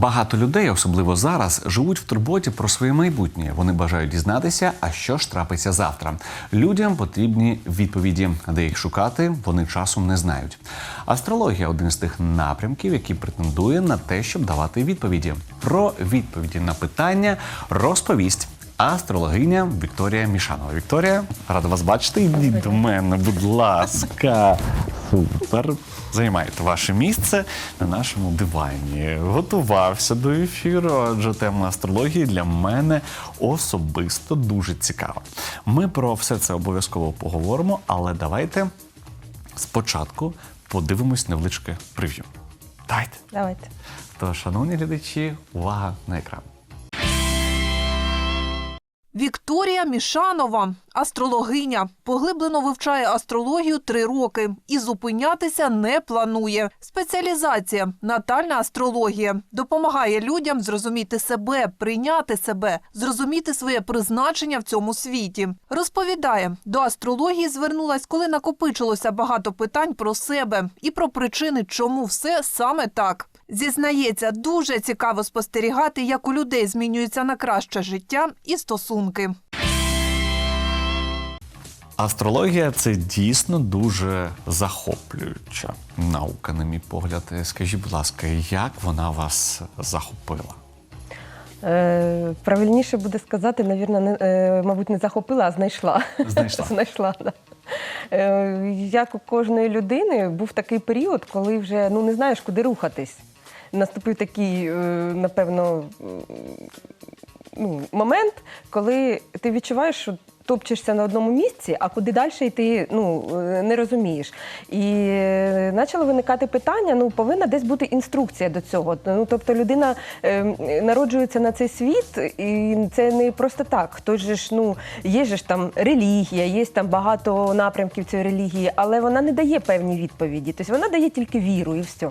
Багато людей, особливо зараз, живуть в турботі про своє майбутнє. Вони бажають дізнатися, а що ж трапиться завтра. Людям потрібні відповіді, де їх шукати, вони часом не знають. Астрологія один з тих напрямків, який претендує на те, щоб давати відповіді. Про відповіді на питання розповість. Астрологиня Вікторія Мішанова. Вікторія, рада вас бачити. Йдіть до мене, будь ласка. Супер. Займайте ваше місце на нашому дивані. Готувався до ефіру, адже тема астрології для мене особисто дуже цікава. Ми про все це обов'язково поговоримо, але давайте спочатку подивимось невеличке прев'ю. Давайте. Давайте. То, шановні глядачі, увага на екран. Вікторія Мішанова, астрологиня, поглиблено вивчає астрологію три роки і зупинятися не планує. Спеціалізація натальна астрологія допомагає людям зрозуміти себе, прийняти себе, зрозуміти своє призначення в цьому світі. Розповідає, до астрології звернулась, коли накопичилося багато питань про себе і про причини, чому все саме так. Зізнається, дуже цікаво спостерігати, як у людей змінюється на краще життя і стосунки. Астрологія це дійсно дуже захоплююча наука, на мій погляд. Скажіть, будь ласка, як вона вас захопила? Е, правильніше буде сказати, навірно, не, е, мабуть, не захопила, а знайшла. Знайшла. знайшла да. е, як у кожної людини був такий період, коли вже ну, не знаєш, куди рухатись. Наступив такий, е, напевно, м, ну, момент, коли ти відчуваєш, що топчешся на одному місці, а куди далі йти ну, е, не розумієш. І е, почало виникати питання: ну, повинна десь бути інструкція до цього. Ну, тобто людина е, народжується на цей світ, і це не просто так. Хтось же ж, ну, є ж там релігія, є там багато напрямків цієї релігії, але вона не дає певні відповіді. Тобто вона дає тільки віру і все.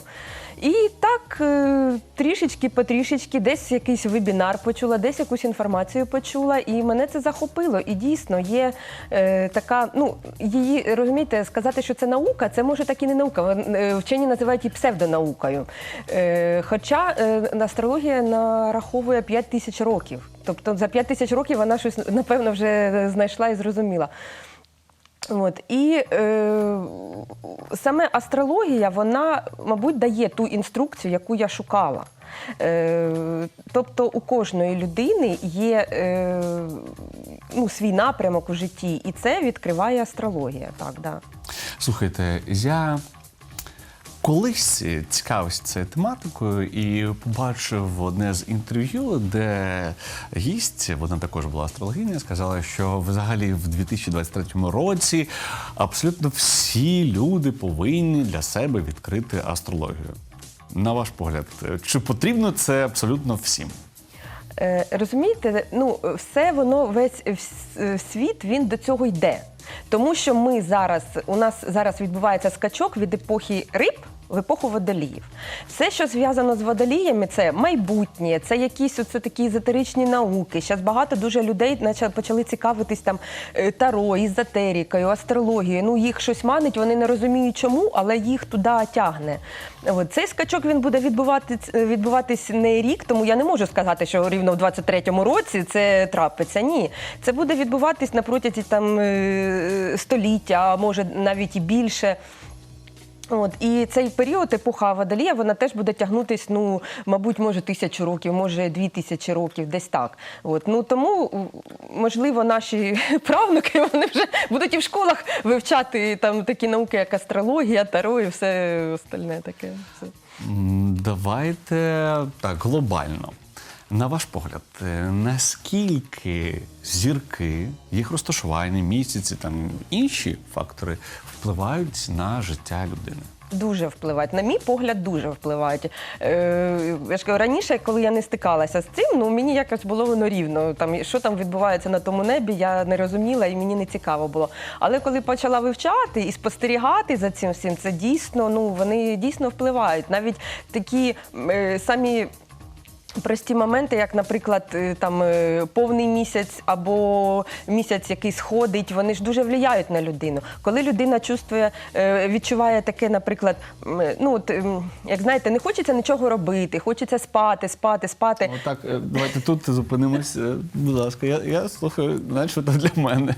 І так е, трішечки потрішечки, десь якийсь вебінар почула, десь якусь інформацію почула, і мене це захопило. І дійсно є е, така, ну її розумієте, сказати, що це наука, це може так і не наука. Е, Вчені називають її псевдонаукою. Хоча астрологія нараховує 5 тисяч років. Тобто за 5 тисяч років вона щось напевно вже знайшла і зрозуміла. От і е, саме астрологія, вона, мабуть, дає ту інструкцію, яку я шукала. Е, тобто у кожної людини є е, ну, свій напрямок у житті, і це відкриває астрологія. Так, да. Слухайте, я колись цікавився цією тематикою і побачив одне з інтерв'ю, де гість, вона також була астрологиня, сказала, що взагалі в 2023 році абсолютно всі люди повинні для себе відкрити астрологію. На ваш погляд, чи потрібно це абсолютно всім? Е, розумієте, ну все воно весь світ він до цього йде. Тому що ми зараз у нас зараз відбувається скачок від епохи риб. В епоху водоліїв. Все, що зв'язано з водоліями, це майбутнє, це якісь оце такі езотеричні науки. Зараз багато дуже людей почали цікавитись там е, таро, езотерикою, астрологією. Ну їх щось манить, вони не розуміють чому, але їх туди тягне. От цей скачок він буде відбуватись, відбуватись не рік, тому я не можу сказати, що рівно в 23-му році це трапиться. Ні, це буде відбуватись на протязі там е, століття, а може навіть і більше. От і цей період епоха Водолія, вона теж буде тягнутись, ну мабуть, може тисячу років, може дві тисячі років, десь так. От ну тому можливо наші правнуки вони вже будуть і в школах вивчати там такі науки, як астрологія, таро і все остальне таке. Все. Давайте так глобально. На ваш погляд, е, наскільки зірки, їх розташування, місяці, там інші фактори впливають на життя людини? Дуже впливають. На мій погляд, дуже впливають. Е, я ж кажу, раніше, коли я не стикалася з цим, ну мені якось було воно рівно. Там що там відбувається на тому небі, я не розуміла і мені не цікаво було. Але коли почала вивчати і спостерігати за цим всім, це дійсно, ну вони дійсно впливають. Навіть такі е, самі. Прості моменти, як, наприклад, е, там е, повний місяць або місяць, який сходить, вони ж дуже впливають на людину. Коли людина чувствує, е, відчуває таке, наприклад, ну от, як знаєте, не хочеться нічого робити, хочеться спати, спати, спати. Отак, е, давайте тут зупинимось. Будь ласка, я, я слухаю, знаєш, що це для мене.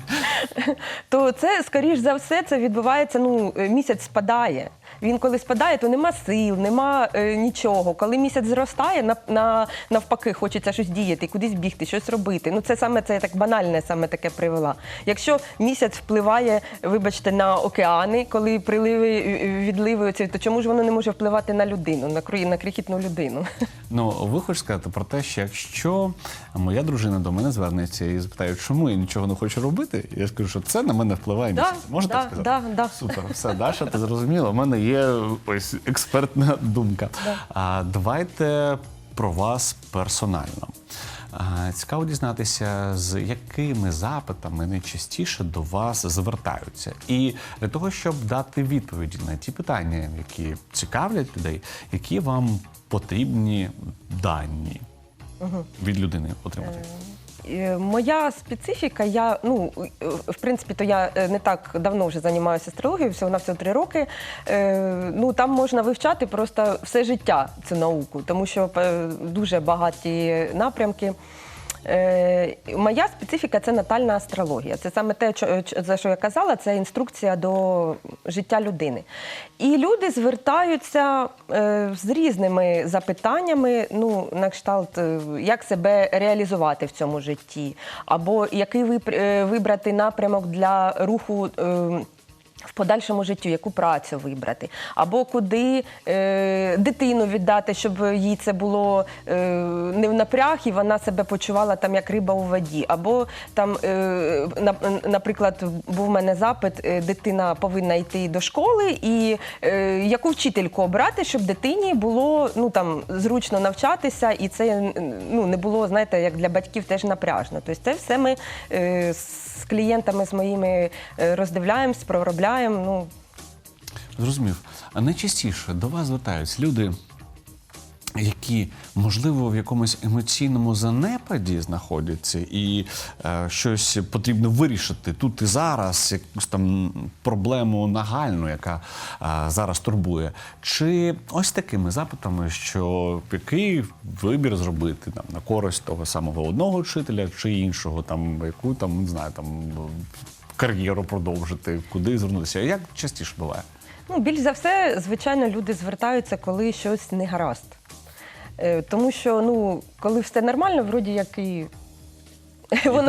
то це, скоріш за все, це відбувається, ну, місяць спадає. Він коли спадає, то нема сил, нема е, нічого. Коли місяць зростає, на, на, навпаки, хочеться щось діяти, кудись бігти, щось робити. Ну, це саме це так банальне, саме таке привела. Якщо місяць впливає, вибачте, на океани, коли приливи, е, відливи, оці, то чому ж воно не може впливати на людину, на, на крихітну людину? Ну, ви хочете сказати про те, що якщо моя дружина до мене звернеться і запитає, чому я нічого не хочу робити, я скажу, що це на мене впливає Да, місяць. Можна да, так сказати? да, да. Супер, все, Даша, ти зрозуміла. У мене є ось експертна думка. А давайте про вас персонально. А, Цікаво дізнатися, з якими запитами найчастіше до вас звертаються, і для того, щоб дати відповіді на ті питання, які цікавлять людей, які вам потрібні дані від людини отримати. Е, Моя специфіка, я ну в принципі, то я е, не так давно вже займаюся астрологією, всього на всього три роки. Е, Ну там можна вивчати просто все життя цю науку, тому що дуже багаті напрямки. Е, моя специфіка це натальна астрологія. Це саме те, за що я казала, це інструкція до життя людини. І люди звертаються е, з різними запитаннями, ну, на кшталт, е, як себе реалізувати в цьому житті, або який вибрати напрямок для руху. В подальшому життю, яку працю вибрати, або куди е, дитину віддати, щоб їй це було е, не в напряг, і вона себе почувала там як риба у воді. Або там, е, на, наприклад, був в мене запит, е, дитина повинна йти до школи, і е, яку вчительку обрати, щоб дитині було ну там зручно навчатися, і це ну не було, знаєте, як для батьків теж напряжно. Тобто це все ми е, з клієнтами з моїми е, роздивляємось, проробляємо. Ну Зрозумів. А найчастіше до вас звертаються люди, які, можливо, в якомусь емоційному занепаді знаходяться, і е, щось потрібно вирішити тут і зараз, якусь там проблему нагальну, яка е, зараз турбує. Чи ось такими запитами, що який вибір зробити там на користь того самого одного вчителя чи іншого, там яку там не знаю, там кар'єру продовжити, куди звернутися? Як частіше буває? Ну, більш за все, звичайно, люди звертаються, коли щось не гаразд. Е, Тому що, ну, коли все нормально, вроді як і.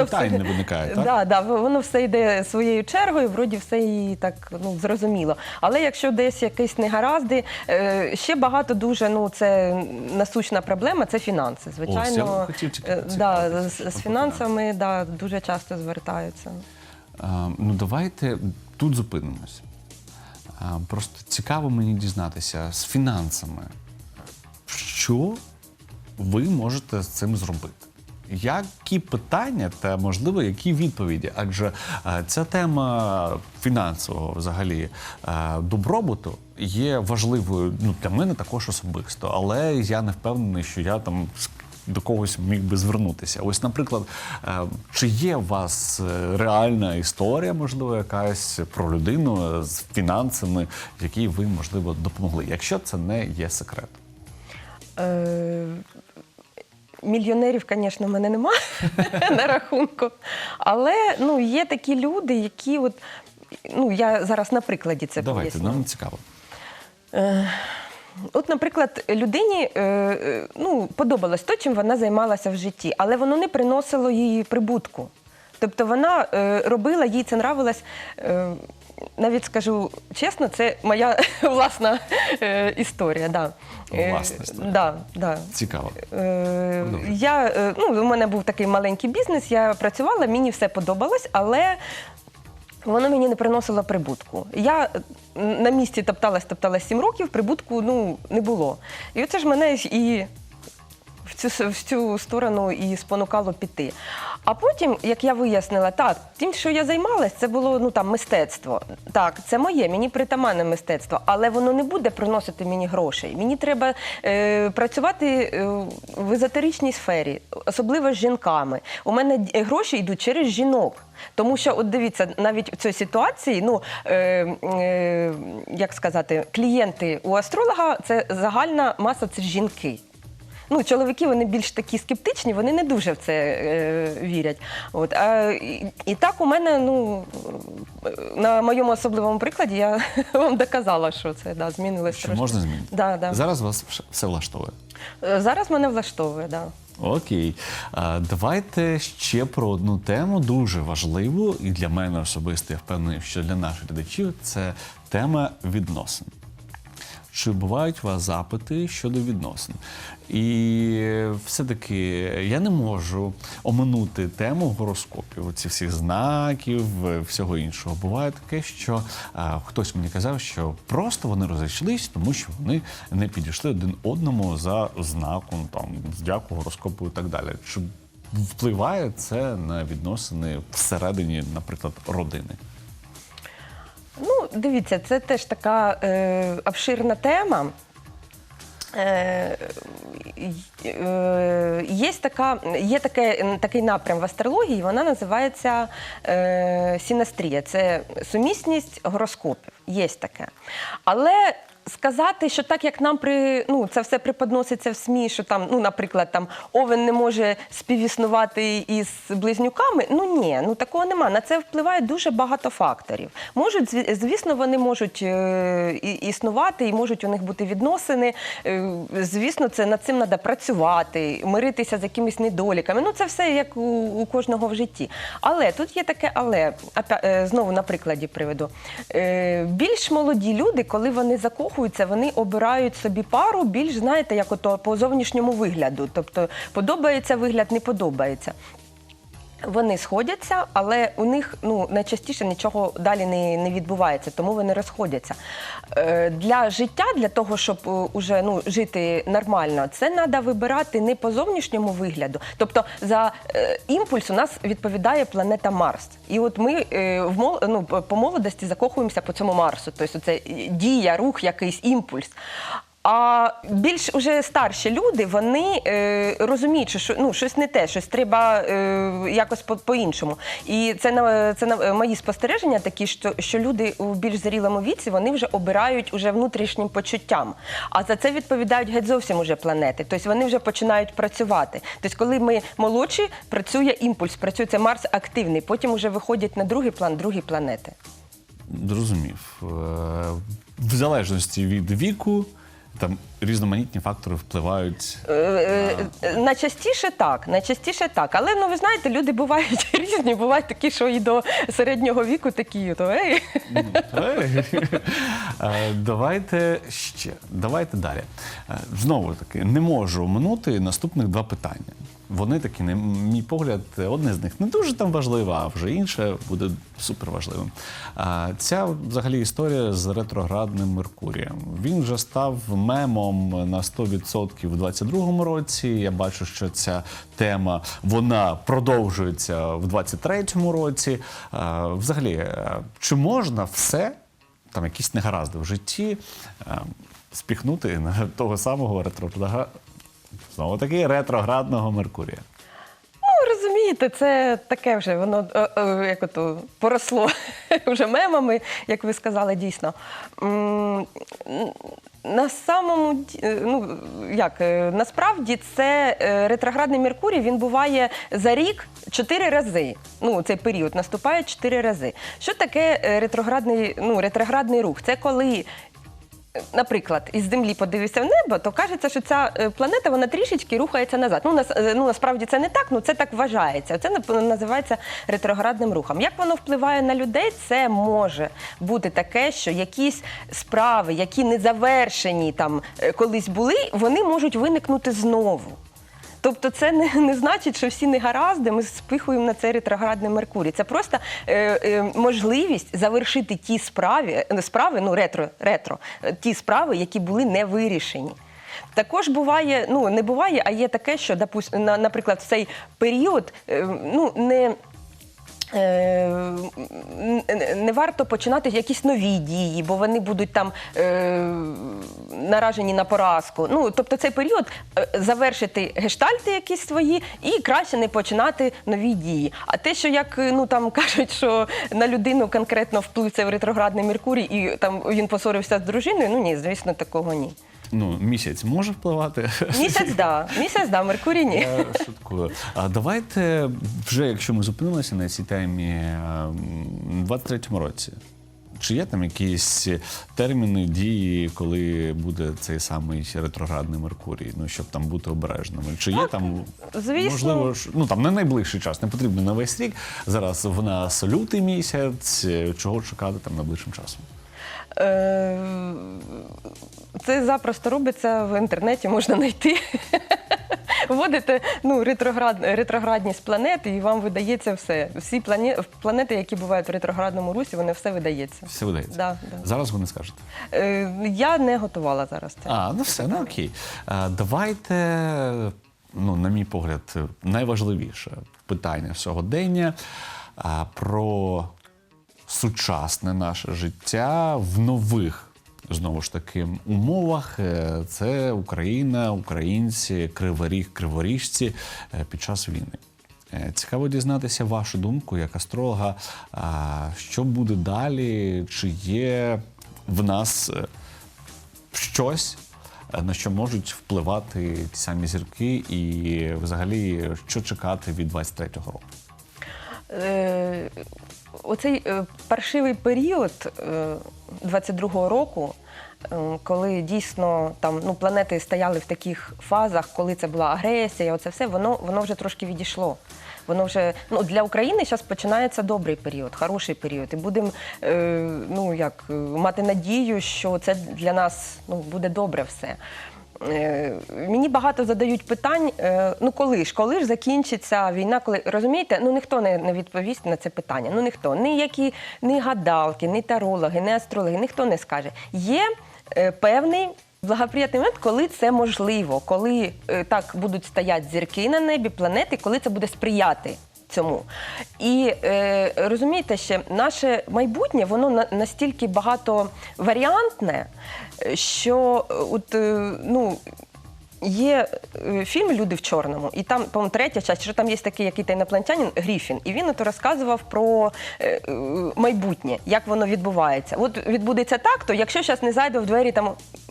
питань не виникає, так? Да, да, воно все йде своєю чергою, вроді все і так ну, зрозуміло. Але якщо десь якісь негаразди, е, ще багато дуже, ну це насущна проблема, це фінанси. Звичайно, я хотів тільки е, да, з, з фінансами да, дуже часто звертаються. Ну, давайте тут зупинимось. Просто цікаво мені дізнатися з фінансами, що ви можете з цим зробити. Які питання та можливо які відповіді? Адже ця тема фінансового взагалі добробуту є важливою ну, для мене також особисто, але я не впевнений, що я там до когось міг би звернутися. Ось, наприклад, е, чи є у вас е, реальна історія, можливо, якась про людину е, з фінансами, якій ви можливо допомогли, якщо це не є секрет? Е, Мільйонерів, звісно, в мене немає на рахунку. Але ну, є такі люди, які от. Ну, я зараз на прикладі це Давайте, поясню. нам цікаво. От, наприклад, людині е, е, ну, подобалось то, чим вона займалася в житті, але воно не приносило їй прибутку. Тобто вона е, робила, їй це нравилось. Е, навіть скажу чесно, це моя власна е, історія. Да. Власна історія. Да, да. Цікаво. Е, я, е, ну, у мене був такий маленький бізнес, я працювала, мені все подобалось, але воно мені не приносило прибутку. Я е, на місці топталась, топталась 7 років, прибутку ну, не було. І оце ж мене і в цю, в цю сторону і спонукало піти. А потім, як я вияснила, так, тим, що я займалась, це було ну там мистецтво. Так, це моє, мені притаманне мистецтво, але воно не буде приносити мені грошей. Мені треба е, працювати е, в езотеричній сфері, особливо з жінками. У мене гроші йдуть через жінок. Тому що, от дивіться, навіть в цій ситуації, ну е, е, як сказати, клієнти у астролога це загальна маса, це жінки. Ну, чоловіки вони більш такі скептичні, вони не дуже в це е, вірять. От, а, і, і так у мене, ну, на моєму особливому прикладі я вам доказала, що це да, змінилось Що трошки. можна змінити? Да, да. Зараз вас все влаштовує. Е, Зараз мене влаштовує, да. Окей, а, давайте ще про одну тему дуже важливу і для мене особисто, я впевнений, що для наших глядачів це тема відносин. Чи бувають у вас запити щодо відносин? І все-таки я не можу оминути тему гороскопів, ці всіх знаків, всього іншого. Буває таке, що а, хтось мені казав, що просто вони розійшлись, тому що вони не підійшли один одному за знаком, там, здяку, гороскопу і так далі. Чи впливає це на відносини всередині, наприклад, родини? Ну, дивіться, це теж така е, обширна тема. Е, е, є, така, є таке, такий напрям в астрології, вона називається е, сінастрія. Це сумісність гороскопів. Є таке. Але сказати, що так як нам при ну це все преподноситься в СМІ, що там, ну, наприклад, там овен не може співіснувати із близнюками. Ну ні, ну такого нема. На це впливає дуже багато факторів. Можуть, звісно, вони можуть е, існувати і можуть у них бути відносини. Е, звісно, це над цим треба працювати, миритися з якимись недоліками. Ну це все як у, у кожного в житті. Але тут є таке, але е, знову на прикладі приведу. Е, Більш молоді люди, коли вони закохуються, вони обирають собі пару більш, знаєте, як ото по зовнішньому вигляду. Тобто подобається вигляд, не подобається. Вони сходяться, але у них ну найчастіше нічого далі не, не відбувається, тому вони розходяться. Е, для життя, для того, щоб е, уже ну жити нормально, це треба вибирати не по зовнішньому вигляду. Тобто за е, імпульс у нас відповідає планета Марс. І от ми е, в мол, ну, по молодості закохуємося по цьому Марсу. Тобто це дія, рух, якийсь імпульс. А більш уже старші люди вони е, розуміють, що ну, щось не те, щось треба е, якось по- по-іншому. І це на це на мої спостереження такі, що, що люди у більш зрілому віці вони вже обирають уже внутрішнім почуттям. А за це відповідають геть зовсім уже планети. Тобто вони вже починають працювати. Тобто, коли ми молодші, працює імпульс, працює це Марс активний, потім вже виходять на другий план, другі планети. Зрозумів. Е, В залежності від віку, там різноманітні фактори впливають. Е, е, Найчастіше так, найчастіше так. Але ну ви знаєте, люди бувають різні, бувають такі, що і до середнього віку такі, то ей. Ей. Давайте ще, давайте далі. Е, Знову таки, не можу минути наступних два питання. Вони такі, на мій погляд, одне з них не дуже там важливе, а вже інше буде супер важливим. А, Ця взагалі історія з ретроградним Меркурієм. Він вже став мемом на 100% у 22-му році. Я бачу, що ця тема вона продовжується в 23-му році. А, Взагалі, е, чи можна все там якісь негаразди в житті е, спіхнути на того самого ретрограда... знову таки ретроградного Меркурія. Ну, розумієте, це таке вже воно е, е, як ото поросло вже мемами, як ви сказали, дійсно. На самому е, ну як насправді це ретроградний Меркурій він буває за рік чотири рази. Ну цей період наступає чотири рази. Що таке ретроградний, ну, ретроградний рух? Це коли Наприклад, із землі подивився в небо, то кажеться, що ця е, планета вона трішечки рухається назад. Ну, нас, е, ну насправді це не так, ну це так вважається. Це називається ретроградним рухом. Як воно впливає на людей, це може бути таке, що якісь справи, які не завершені там е, колись були, вони можуть виникнути знову. Тобто це не, не значить, що всі негаразди ми спихуємо на цей ретроградний Меркурій. Це просто е, е, можливість завершити ті справи, е, справи, ну ретро, ретро, е, ті справи, які були не вирішені. Також буває, ну не буває, а є таке, що допустим, на- наприклад, в цей період е, ну не. Е, Не варто починати якісь нові дії, бо вони будуть там е, наражені на поразку. Ну тобто цей період е, завершити гештальти якісь свої і краще не починати нові дії. А те, що як ну там кажуть, що на людину конкретно вплив цей ретроградний Меркурій, і там він посорився з дружиною. Ну ні, звісно, такого ні. Ну, місяць може впливати. Місяць, да, місяць, да, Меркурій ні. Я шуткую. А давайте вже, якщо ми зупинилися на цій темі, е, в 23-му році. Чи є там якісь терміни дії, коли буде цей самий ретроградний Меркурій? Ну щоб там бути обережними? Чи є там звісно. можливо ж ну там не найближчий час, не потрібно на весь рік. Зараз в нас лютий місяць. Чого чекати там найближчим часом? Е, Це запросто робиться в інтернеті, можна знайти. Вводите ну, ретроград, ретроградність планет, і вам видається все. Всі плані, планети, які бувають в ретроградному русі, вони все видається. Все видається. Да, да. Зараз ви не скажете. Е, Я не готувала зараз це. А, ну все, ну окей. А, давайте, ну, на мій погляд, найважливіше питання сьогодення а, про сучасне наше життя в нових. Знову ж таки, умовах Е, це Україна, українці, криворіг, криворіжці е, під час війни. Е, Цікаво дізнатися вашу думку як астролога. Що буде далі? Чи є в нас щось, на що можуть впливати ті самі зірки, і взагалі що чекати від 23-го року? Е, Оцей е, паршивий період е, 22-го року, е, коли дійсно там ну, планети стояли в таких фазах, коли це була агресія, оце все, воно, воно вже трошки відійшло. Воно вже ну для України зараз починається добрий період, хороший період. І будемо е, ну як е, мати надію, що це для нас ну буде добре все. Е, Мені багато задають питань. е, Ну коли ж, коли ж закінчиться війна? Коли розумієте, ну ніхто не, не відповість на це питання. Ну ніхто, ніякі ні гадалки, ні тарологи, ні астрологи, ніхто не скаже. Є е, певний. Благоприятний момент, коли це можливо, коли е, так будуть стояти зірки на небі, планети, коли це буде сприяти цьому. І е, розумієте, ще наше майбутнє воно настільки багатоваріантне, е, що е, от, е, ну. Є е, фільм Люди в чорному, і там, по-моєму, третя частина, що там є такий який інопланетянин Гріфін, і він ото розказував про майбутнє, як воно відбувається. От відбудеться так, то якщо зараз не зайде в двері там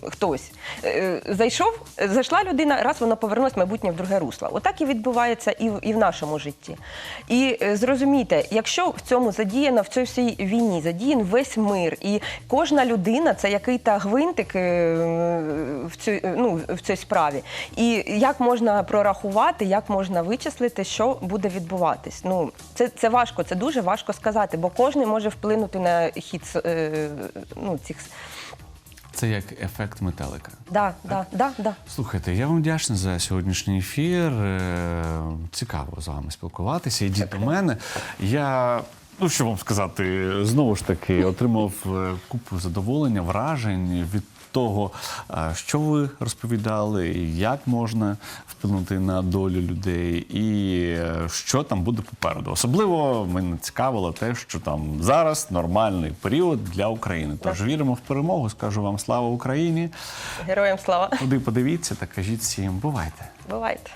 хтось, е, зайшов, зайшла людина, раз воно повернулось майбутнє в друге русло. Отак і відбувається і в, і в нашому житті. І е, зрозумійте, якщо в цьому задіяно в цій всій війні, задіян весь мир, і кожна людина це який-то гвинтик е, в цій, ну, в цій справі. І як можна прорахувати, як можна вичислити, що буде відбуватись? Ну, це, це важко, це дуже важко сказати, бо кожен може вплинути на хід ну, цих. Це як ефект метелика. Да, да, да, да. Слухайте, я вам вдячний за сьогоднішній ефір. Е, Цікаво з вами спілкуватися. Ідіть до мене. Я. Ну, що вам сказати, знову ж таки отримав е, купу задоволення, вражень від того, що ви розповідали, як можна вплинути на долю людей, і е, що там буде попереду. Особливо мене цікавило те, що там зараз нормальний період для України. Тож віримо в перемогу. Скажу вам слава Україні. Героям слава. Куди подивіться та кажіть всім, бувайте. Бувайте.